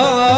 Oh.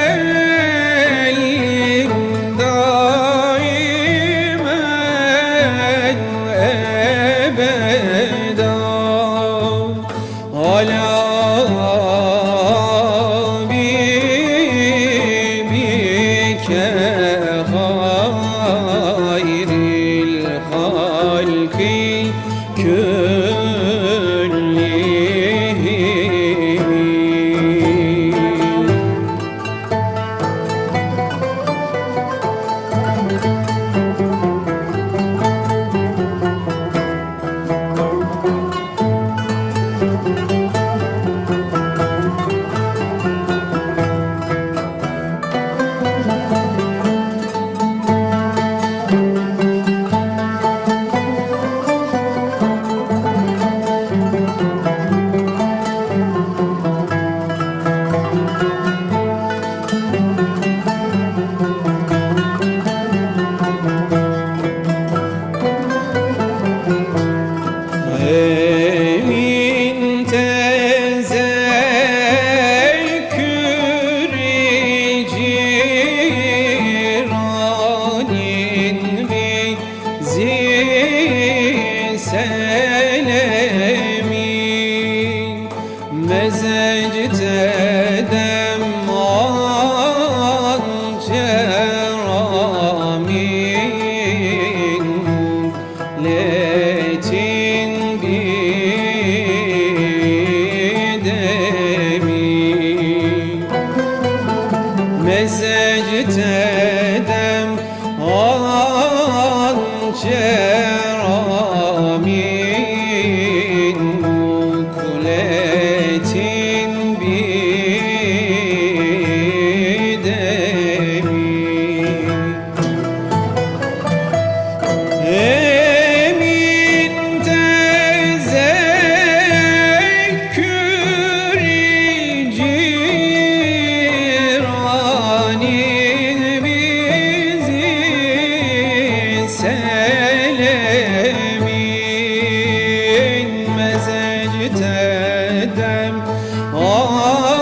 veda Ala bimike Yeah. git edem Aa,